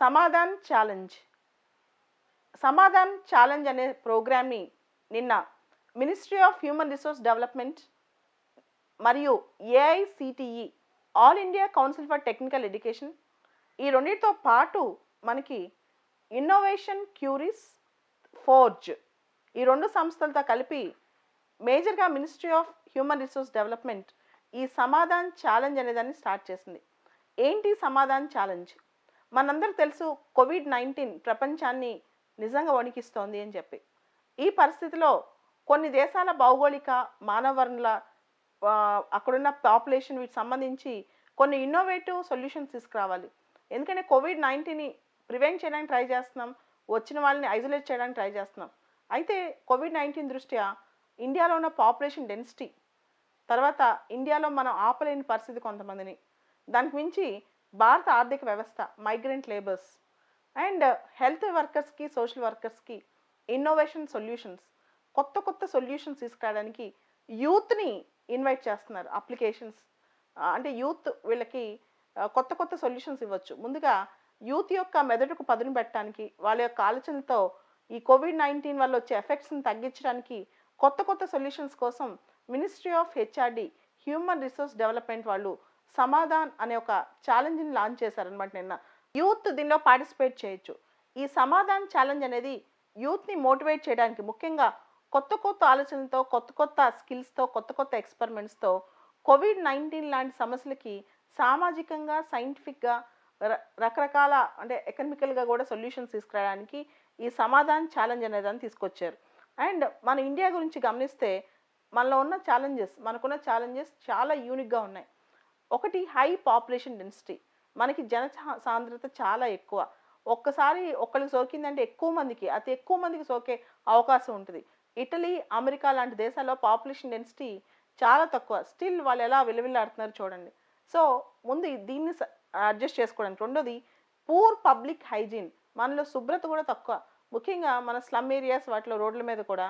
Samadhan challenge. Samadhan challenge అనే ప్రోగ్రామ్ని నిన్న ministry of human resource development మరియు AICTE all India council for technical education ఈ రెండింటితో పాటు మనకి ఇన్నోవేషన్ క్యూరీస్ ఫోర్జ్ ఈ రెండు సంస్థలతో కలిపి మేజర్గా ministry of human resource development ఈ సమాధాన్ ఛాలెంజ్ అనేదాన్ని స్టార్ట్ చేసింది. ఏంటి సమాధాన్ ఛాలెంజ్? మనందరూ తెలుసు కోవిడ్ నైన్టీన్ ప్రపంచాన్ని నిజంగా వణికిస్తోంది అని చెప్పి. ఈ పరిస్థితిలో కొన్ని దేశాల భౌగోళిక మానవ వనరుల అక్కడున్న పాపులేషన్ వీటికి సంబంధించి కొన్ని ఇన్నోవేటివ్ సొల్యూషన్స్ తీసుకురావాలి. ఎందుకంటే కోవిడ్ నైన్టీన్ని ప్రివెంట్ చేయడానికి ట్రై చేస్తున్నాం వచ్చిన వాళ్ళని ఐసోలేట్ చేయడానికి ట్రై చేస్తున్నాం. అయితే కోవిడ్ నైన్టీన్ దృష్ట్యా ఇండియాలో ఉన్న పాపులేషన్ డెన్సిటీ తర్వాత ఇండియాలో మనం ఆపలేని పరిస్థితి కొంతమందిని. దానికి మించి భారత ఆర్థిక వ్యవస్థ మైగ్రెంట్ లేబర్స్ అండ్ హెల్త్ వర్కర్స్కి సోషల్ వర్కర్స్కి ఇన్నోవేషన్ సొల్యూషన్స్ కొత్త కొత్త సొల్యూషన్స్ తీసుకురావడానికి యూత్ని ఇన్వైట్ చేస్తున్నారు అప్లికేషన్స్ అంటే యూత్ వీళ్ళకి కొత్త కొత్త సొల్యూషన్స్ ఇవ్వచ్చు. ముందుగా యూత్ యొక్క మెదడుకు పదును పెట్టడానికి వాళ్ళ యొక్క ఆలోచనలతో ఈ కోవిడ్ నైన్టీన్ వల్ల వచ్చే ఎఫెక్ట్స్ని తగ్గించడానికి కొత్త కొత్త సొల్యూషన్స్ కోసం ministry of HRD human resource development వాళ్ళు సమాధాన్ అనే ఒక ఛాలెంజ్ని లాంచ్ చేశారనమాట నిన్న. యూత్ దీనిలో పార్టిసిపేట్ చేయొచ్చు. ఈ సమాధాన్ ఛాలెంజ్ అనేది యూత్ని మోటివేట్ చేయడానికి ముఖ్యంగా కొత్త కొత్త ఆలోచనలతో కొత్త కొత్త స్కిల్స్తో కొత్త కొత్త ఎక్స్పెరిమెంట్స్తో కోవిడ్ నైన్టీన్ లాంటి సమస్యలకి సామాజికంగా సైంటిఫిక్గా రకరకాల అంటే ఎకనమికల్గా కూడా సొల్యూషన్స్ తీసుకురావడానికి ఈ సమాధాన్ ఛాలెంజ్ అనేదాన్ని తీసుకొచ్చారు. అండ్ మన ఇండియా గురించి గమనిస్తే మనలో ఉన్న ఛాలెంజెస్ మనకున్న ఛాలెంజెస్ చాలా యూనిక్గా ఉన్నాయి. ఒకటి హై పాపులేషన్ డెన్సిటీ. మనకి జన సాంద్రత చాలా ఎక్కువ. ఒక్కసారి ఒకరికి సోకిందంటే ఎక్కువ మందికి అతి ఎక్కువ మందికి సోకే అవకాశం ఉంటుంది. ఇటలీ అమెరికా లాంటి దేశాల్లో పాపులేషన్ డెన్సిటీ చాలా తక్కువ. స్టిల్ వాళ్ళు ఎలా విలువిల్లాడుతున్నారు చూడండి. సో ముందు దీన్ని అడ్జస్ట్ చేసుకోవడానికి. రెండోది పూర్ పబ్లిక్ హైజీన్. మనలో శుభ్రత కూడా తక్కువ. ముఖ్యంగా మన స్లమ్ ఏరియాస్ వాటిలో రోడ్ల మీద కూడా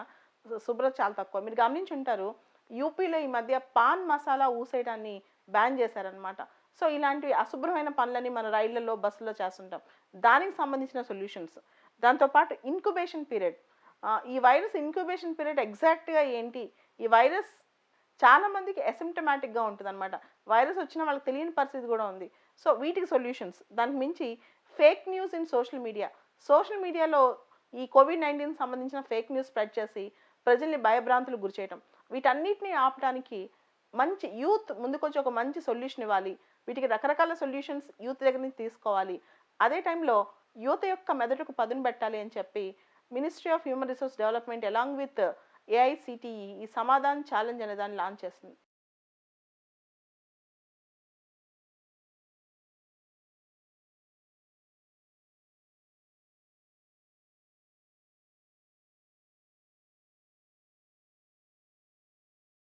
శుభ్రత చాలా తక్కువ. మీరు గమనించి ఉంటారు యూపీలో ఈ మధ్య పాన్ మసాలా ఊసేయడాన్ని బ్యాన్ చేశారనమాట సో ఇలాంటి అశుభ్రమైన పనులని మన రైళ్ళలో బస్సులో చేస్తుంటాం. దానికి సంబంధించిన సొల్యూషన్స్. దాంతోపాటు ఇన్క్యుబేషన్ పీరియడ్. ఈ వైరస్ ఇన్క్యుబేషన్ పీరియడ్ ఎగ్జాక్ట్గా ఏంటి? ఈ వైరస్ చాలామందికి అసిమ్టమాటిక్గా ఉంటుంది అనమాట వైరస్ వచ్చిన వాళ్ళకి తెలియని పరిస్థితి కూడా ఉంది. సో వీటికి సొల్యూషన్స్. దానికి మించి fake news in social media. Social మీడియాలో ఈ కోవిడ్ నైన్టీన్ సంబంధించిన ఫేక్ న్యూస్ స్ప్రెడ్ చేసి ప్రజల్ని భయభ్రాంతులు గురిచేయటం. వీటన్నిటిని ఆపడానికి మంచి యూత్ ముందుకొచ్చి ఒక మంచి సొల్యూషన్ ఇవ్వాలి. వీటికి రకరకాల సొల్యూషన్స్ యూత్ దగ్గర నుంచి తీసుకోవాలి. అదే టైంలో యువత యొక్క మెదడుకు పదును పెట్టాలి అని చెప్పి ministry of human resource development along with AICTE ఈ సమాధాన్ ఛాలెంజ్ అనే దాన్ని లాంచ్ చేస్తుంది